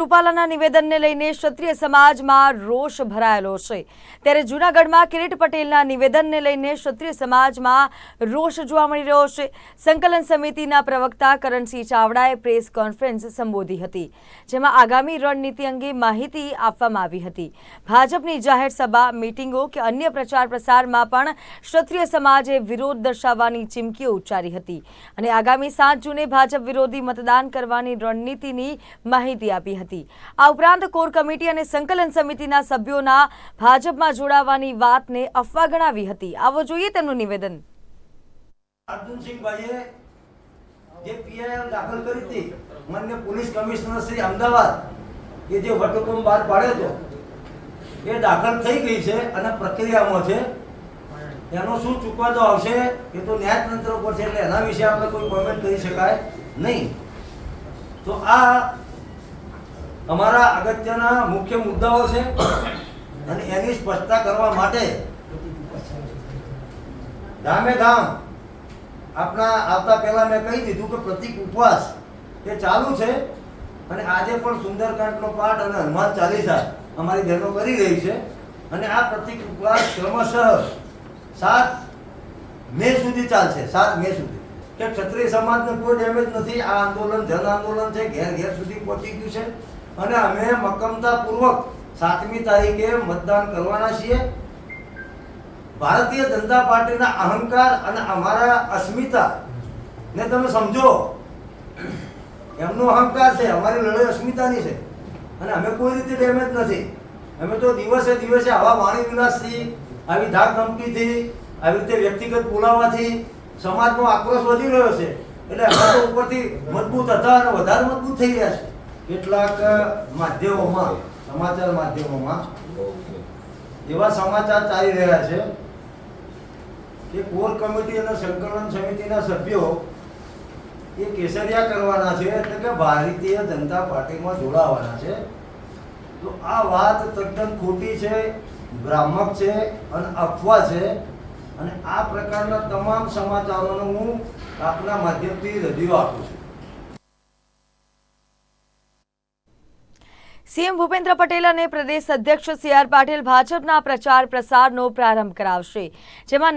રૂપાલાના નિવેદનને લઈને ક્ષત્રિય સમાજમાં રોષ ભરાયેલો છે. ત્યારે જૂનાગઢમાં કિરીટ પટેલના નિવેદનને લઈને ક્ષત્રિય સમાજમાં રોષ જોવા મળી રહ્યો છે. સંકલન સમિતિના પ્રવક્તા કરણસિંહ ચાવડાએ પ્રેસ કોન્ફરન્સ સંબોધી હતી, જેમાં આગામી રણનીતિ અંગે માહિતી આપવામાં આવી હતી. ભાજપની જાહેર સભા, મિટિંગો કે અન્ય પ્રચાર પ્રસારમાં પણ ક્ષત્રિય સમાજે વિરોધ દર્શાવવાની ચીમકીઓ ઉચ્ચારી હતી અને આગામી સાત જૂને ભાજપ વિરોધી મતદાન કરવાની રણનીતિની માહિતી આપી હતી. આ ઉપરાંત કોર કમિટી અને સંકલન સમિતિના સભ્યોના ભાજપમાં જોડાવાની વાતને અફવા ગણાવી હતી. આવો જોઈએ તેમનું નિવેદન. જે પીઆઈએલ દાખલ કરી હતી, માન્ય પોલીસ કમિશનર શ્રી અમદાવાદ, કે જે વટહુકમ બહાર પાડ્યો હતો, એ દાખલ થઈ ગઈ છે અને પ્રક્રિયામાં છે. એનો શું ચુકાદો આવશે, એ તો ન્યાયતંત્ર ઉપર છે, એટલે એના વિશે આપણે કોઈ કોમેન્ટ કરી શકાય નહીં. તો આ અમારા અગત્યના મુખ્ય મુદ્દાઓ છે અને એની સ્પષ્ટતા કરવા માટે ધામે ધામ આપણા આવતા પહેલા મેં કહી દીધું કે પ્રતિક ઉપવાસ એ ચાલુ છે અને આજે પણ સુંદરકાંડનો પાઠ અને હનુમાન ચાલીસા અમારી બહેનો કરી રહી છે અને આ પ્રતિક ઉપવાસ ક્રમશઃ સાત મે સુધી ચાલશે, સાત મે સુધી. કે ક્ષત્રિય સમાજને કોઈ ડેમેજ નથી, આ આંદોલન જન આંદોલન છે, ઘેર ઘેર સુધી પહોંચી ગયું છે. અને અમે મક્કમતાપૂર્વક સાતમી તારીખે મતદાન કરવાના છીએ. ભારતીય જનતા પાર્ટીના અહંકાર અને અમારા અસ્મિતા, ને તમે સમજો, એમનો અહંકાર છે, અમારી લડાઈ અસ્મિતાની છે. અને અમે કોઈ રીતે ડેમેજ નથી. અમે તો દિવસે દિવસે આવા વાણી વિલાસથી, આવી ધાક ધમકીથી, આવી રીતે વ્યક્તિગત બોલાવવાથી સમાજનો આક્રોશ વધી રહ્યો છે. એટલે અમે તો ઉપરથી મજબૂત હતા અને વધારે મજબૂત થઈ રહ્યા છે કેટલાક માધ્યમોમાં સમાચાર માધ્યમોમાં એવા સમાચાર ચાલી રહ્યા છે કે કોર કમિટી અને સંકલન સમિતિના સભ્યો એ કેસરિયા કરવાના છે એટલે કે ભારતીય જનતા પાર્ટીમાં જોડાવાના છે. તો આ વાત તદ્દન ખોટી છે ભ્રામક છે અને અફવા છે. અને આ પ્રકારના તમામ સમાચારોનો હું આપના માધ્યમથી રજૂ આપું છું. સીએમ ભૂપેન્દ્ર પટેલ અને પ્રદેશ અધ્યક્ષ સી આર પાટીલ ભાજપના પ્રચાર પ્રસારનો પ્રારંભ કરાવશે, જેમાં